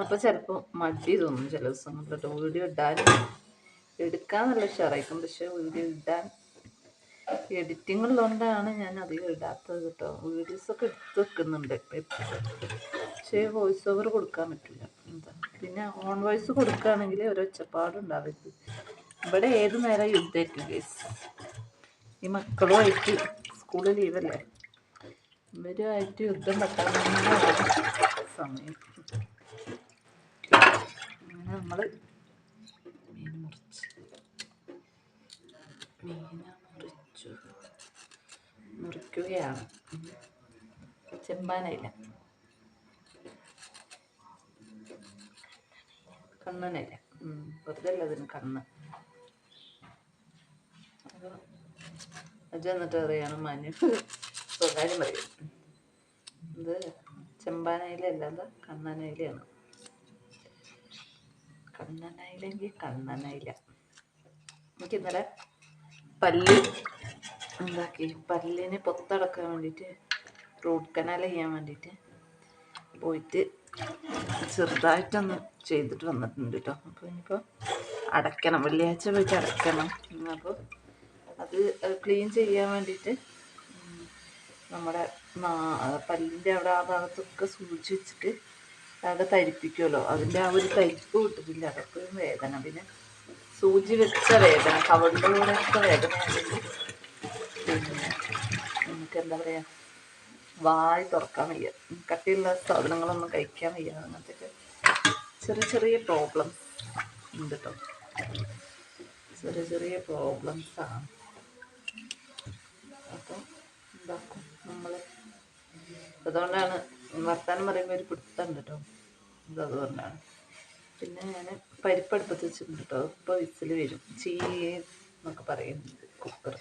അപ്പോൾ ചിലപ്പോൾ മടി തോന്നും. ചില ദിവസങ്ങളിലൊക്കെ വീഡിയോ ഇടാൻ. എടുക്കാൻ നല്ല ഉഷാറായിരിക്കും. പക്ഷേ വീഡിയോ ഇടാൻ എഡിറ്റിംഗ് ഉള്ളതുകൊണ്ടാണ് ഞാൻ അധികം ഇടാത്തത് കേട്ടോ. വീഡിയോസൊക്കെ എടുത്ത് വെക്കുന്നുണ്ട് പക്ഷേ വോയിസ് ഓവർ കൊടുക്കാൻ പറ്റില്ല. എന്താ? പിന്നെ ഓൺ വോയിസ് കൊടുക്കുകയാണെങ്കിൽ ഒരു ഒച്ചപ്പാടുണ്ടാവരുത്. ഇവിടെ ഏത് നേരം യുദ്ധമായിരിക്കും കേസ് ഈ മക്കളുമായിട്ട് സ്കൂളിൽ ലീവല്ലേ ഇവരുമായിട്ട് യുദ്ധം പറ്റാൻ സമയം. നമ്മൾ മീൻ മുറിച്ച് മീന മുറിച്ചു മുറിക്കുകയാണ്. ചെമ്പാനയില. കണ്ണനയില. ഉം, വെറുതെ അതിന് കണ്ണ്. എന്നിട്ട് പറയാണ് മനു സ്വകാര്യം പറയും. ഇത് കണ്ണനയിലയാണ്. കണ്ണനയിലെങ്കിൽ കണ്ണനയില എനിക്ക് ഇന്നലെ പല്ല് എന്താക്കി? പല്ലിന് പൊത്തടക്കാൻ വേണ്ടിയിട്ട് റൂട്ട് കനാൽ ചെയ്യാൻ വേണ്ടിയിട്ട് പോയിട്ട് ചെറുതായിട്ടൊന്ന് ചെയ്തിട്ട് വന്നിട്ടുണ്ട് കേട്ടോ അപ്പോൾ ഇനിയിപ്പോൾ അടയ്ക്കണം. വെള്ളിയാഴ്ച പോയിട്ട് അടയ്ക്കണം. അപ്പോൾ അത് ക്ലീൻ ചെയ്യാൻ വേണ്ടിയിട്ട് നമ്മുടെ പല്ലിന്റെ അവിടെ ആ ഭാഗത്തൊക്കെ സൂക്ഷിച്ചിട്ട് ആകെ തരിപ്പിക്കുമല്ലോ. അതിന്റെ ആ ഒരു തരിപ്പ് കിട്ടുന്നില്ല. അതൊക്കെ വേദന. പിന്നെ സൂചി വെച്ച വേദന കവളിന്റെ കൂടെയൊക്കെ വേദന പിന്നെ നമുക്ക് എന്താ പറയുക വായ് തുറക്കാൻ വയ്യ. കട്ടിയുള്ള സാധനങ്ങളൊന്നും കഴിക്കാൻ വയ്യ. അങ്ങനത്തെ ചെറിയ ചെറിയ പ്രോബ്ലം ഉണ്ട് കേട്ടോ ചെറിയ ചെറിയ പ്രോബ്ലംസാണ് അപ്പം എന്താക്കും നമ്മൾ അതുകൊണ്ടാണ് വർത്താനം പറയുമ്പോൾ ഒരു പിടുത്തം കേട്ടോ അതുകൊണ്ടാണ് പിന്നെ ഞാൻ പരിപ്പടുപ്പത്ത് വെച്ചിട്ടുണ്ട് കേട്ടോ ഇപ്പോൾ വിസിൽ വരും. ചീ എന്നൊക്കെ പറയുന്നുണ്ട് കുക്കർ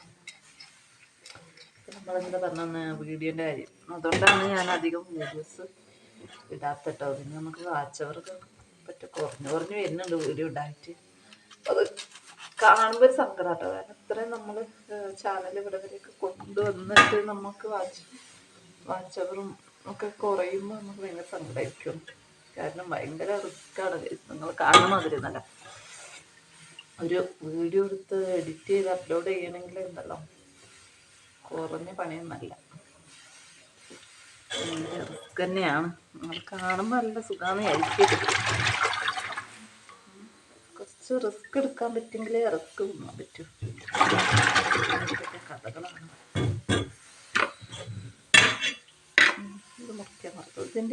നമ്മളെന്താ പറഞ്ഞ വീഡിയോന്റെ കാര്യം. അതുകൊണ്ടാണ് ഞാൻ അധികം വീഡിയോസ് ഇടാത്ത കേട്ടോ പിന്നെ നമുക്ക് വാച്ചവർക്ക് പറ്റ കുറഞ്ഞു കുറഞ്ഞു വരുന്നുണ്ട് വീഡിയോ ഉണ്ടായിട്ട് അത് കാണുമ്പോൾ ഒരു സങ്കടം കേട്ടോ കാരണം ഇത്രയും നമ്മൾ ചാനൽ ഇവിടെ വരെയൊക്കെ കൊണ്ടുവന്നിട്ട് നമുക്ക് വാച്ച് വാച്ചവറും ഒക്കെ കുറയുമ്പോൾ നമുക്ക് ഭയങ്കര സങ്കടമായിരിക്കും കാരണം ഭയങ്കര റിസ്ക്കാണ് നിങ്ങൾ കാണുന്ന മാതിരി നല്ല ഒരു വീഡിയോ എടുത്ത് എഡിറ്റ് ചെയ്ത് അപ്ലോഡ് ചെയ്യണമെങ്കിൽ ഉണ്ടല്ലോ. കുറഞ്ഞ പണിയൊന്നല്ല റിസ്ക് തന്നെയാണ്. നിങ്ങൾ കാണുമ്പോൾ നല്ല സുഖമാണ് വിചാരിക്കും. കുറച്ച് റിസ്ക് എടുക്കാൻ പറ്റുമെങ്കിലേ റിസ്ക് പറ്റൂ.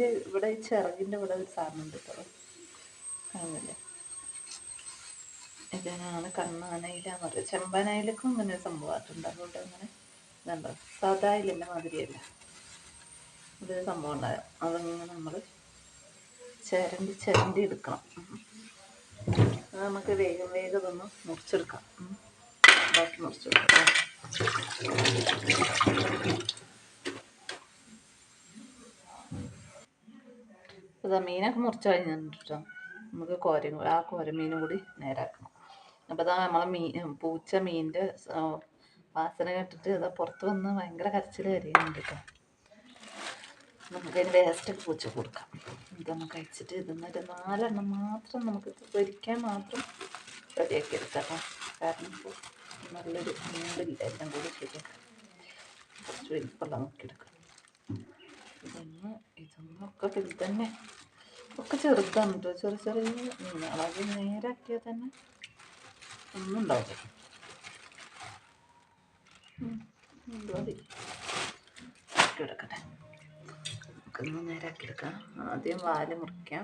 ഇതിന്റെ ഇവിടെ ഈ ചിറകിന്റെ ഇവിടെ ഒരു സാധനം ഉണ്ട് കാണുന്നില്ലേ ഇതിനാണ് കണ്ണാനയിലാന്ന് പറയുക ചെമ്പനയിലൊക്കെ ഇങ്ങനെ സംഭവമായിട്ടുണ്ട്. അതുകൊണ്ട് അങ്ങനെ ഇതുണ്ടോ സാധാ ഇലിന്റെ മാതിരിയല്ല. ഇതൊരു സംഭവം ഉണ്ടാകും അതങ്ങനെ നമ്മൾ ചിരണ്ടി ചിരണ്ടി എടുക്കണം. അത് നമുക്ക് വേഗം വേഗം ഇതൊന്ന് മുറിച്ചെടുക്കാം. ബാക്കി മുറിച്ചെടുക്കാം. ഇതാ മീനൊക്കെ മുറിച്ച് കഴിഞ്ഞിട്ടുണ്ട്? നമുക്ക് കോരം ആ ആ കോരമീനും കൂടി നേരാക്കണം. അപ്പോൾ അതാ നമ്മളെ മീൻ പൂച്ച മീനിന്റെ വാസന കേട്ടിട്ട് അതാ പുറത്ത് വന്ന് ഭയങ്കര കരച്ചിൽ കരയുന്നുണ്ട് കേട്ടോ നമുക്കതിന് വേസ്റ്റൊക്കെ പൂച്ച കൊടുക്കാം. ഇത് നമുക്ക് കഴിച്ചിട്ട് ഇതെന്നൊരു നാലെണ്ണം മാത്രം നമുക്ക് പൊരിക്കാൻ മാത്രം റെഡിയാക്കി എടുക്കാം കാരണം ഇപ്പോൾ നല്ലൊരു മൂടില്ല എല്ലാം കൂടി ശരിയാക്കാം കുറച്ച് വലിപ്പമുള്ള നോക്കിയെടുക്കാം ഇതൊന്ന് ഇതൊന്നൊക്കെ ഇത് തന്നെ ഒക്കെ ചെറുതാണ് കേട്ടോ ചെറിയ ചെറിയ മീനുകൾ അത് നേരാക്കിയാൽ തന്നെ ഒന്നും ഉണ്ടാവില്ല എടുക്കട്ടെ. നമുക്കൊന്ന് നേരാക്കി എടുക്കാം. ആദ്യം വാൽ മുറിക്കാം.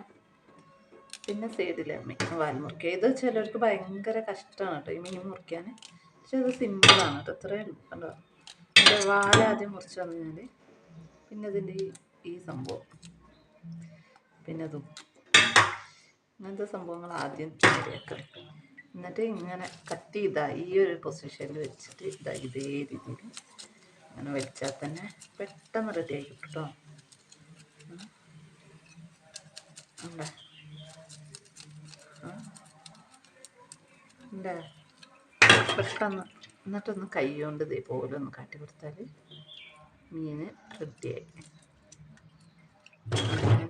പിന്നെ സൈഡിലെ വാൽ മുറിക്കുക. ഇത് ചിലർക്ക് ഭയങ്കര കഷ്ടമാണ് കേട്ടോ ഈ മീൻ മുറിക്കാൻ. പക്ഷെ ഇത് സിമ്പിളാണ് കേട്ടോ. ഇത്രയേ ഉള്ളൂ. കണ്ടോ? വാല ആദ്യം മുറിച്ച് വന്നു പിന്നെ ഇതിന്റെ ഈ സംഭവം. പിന്നെ ഇതും. ഇങ്ങനത്തെ സംഭവങ്ങൾ ആദ്യം ശരിയാക്കാം എന്നിട്ട് ഇങ്ങനെ കട്ട് ഇതാ ഈ ഒരു പൊസിഷനിൽ വെച്ചിട്ട് ഇതാ ഇതേ രീതിയിൽ അങ്ങനെ വെച്ചാൽ തന്നെ പെട്ടെന്ന് റെഡി ആയി കിട്ടും പെട്ടെന്ന് എന്നിട്ടൊന്ന് കൈ കൊണ്ട് ഇതേപോലെ ഒന്ന് കാട്ടി കൊടുത്താൽ മീൻ റെഡിയായി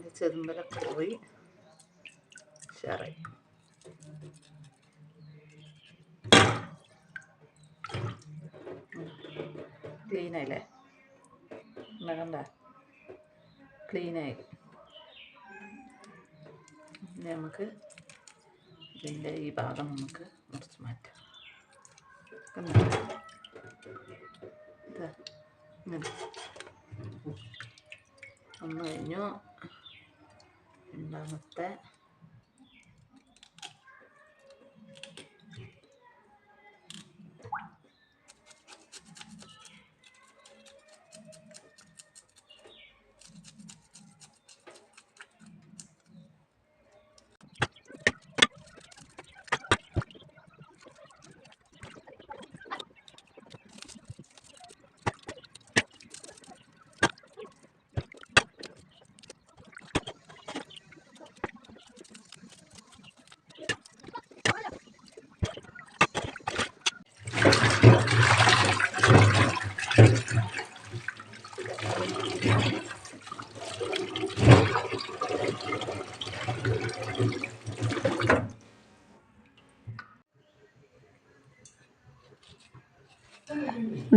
അതിന്റെ ചെതുമ്പലൊക്കെ പോയി എന്നാ കണ്ട? ക്ലീൻ ആയി. നമുക്ക് ഇതിന്റെ ഈ ഭാഗം നമുക്ക് മുറിച്ച് മാറ്റാം. ഒന്ന് ഇതാ ഇങ്ങനെ ഒന്ന് കഴിഞ്ഞു രണ്ടാമത്തെ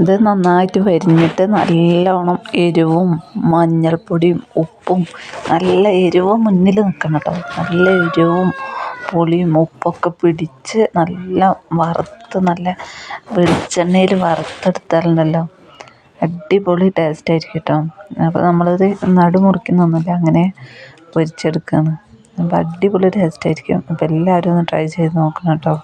ഇത് നന്നായിട്ട് വരിഞ്ഞിട്ട് നല്ലോണം എരിവും മഞ്ഞൾപ്പൊടിയും ഉപ്പും നല്ല എരിവ് മുന്നിൽ നിൽക്കണം കേട്ടോ. നല്ല എരിവും പുളിയും ഉപ്പൊക്കെ പിടിച്ച് നല്ല വറുത്ത് നല്ല വെളിച്ചെണ്ണയിൽ വറുത്തെടുത്താലുണ്ടല്ലോ. അടിപൊളി ടേസ്റ്റ് ആയിരിക്കും കേട്ടോ അപ്പോൾ നമ്മളത് നടു മുറിക്കുന്നൊന്നുമില്ല അങ്ങനെ പൊരിച്ചെടുക്കുകയാണ് അപ്പോൾ അടിപൊളി ടേസ്റ്റ് ആയിരിക്കും. അപ്പോൾ എല്ലാവരും ഒന്ന് ട്രൈ ചെയ്ത് നോക്കണം കേട്ടോ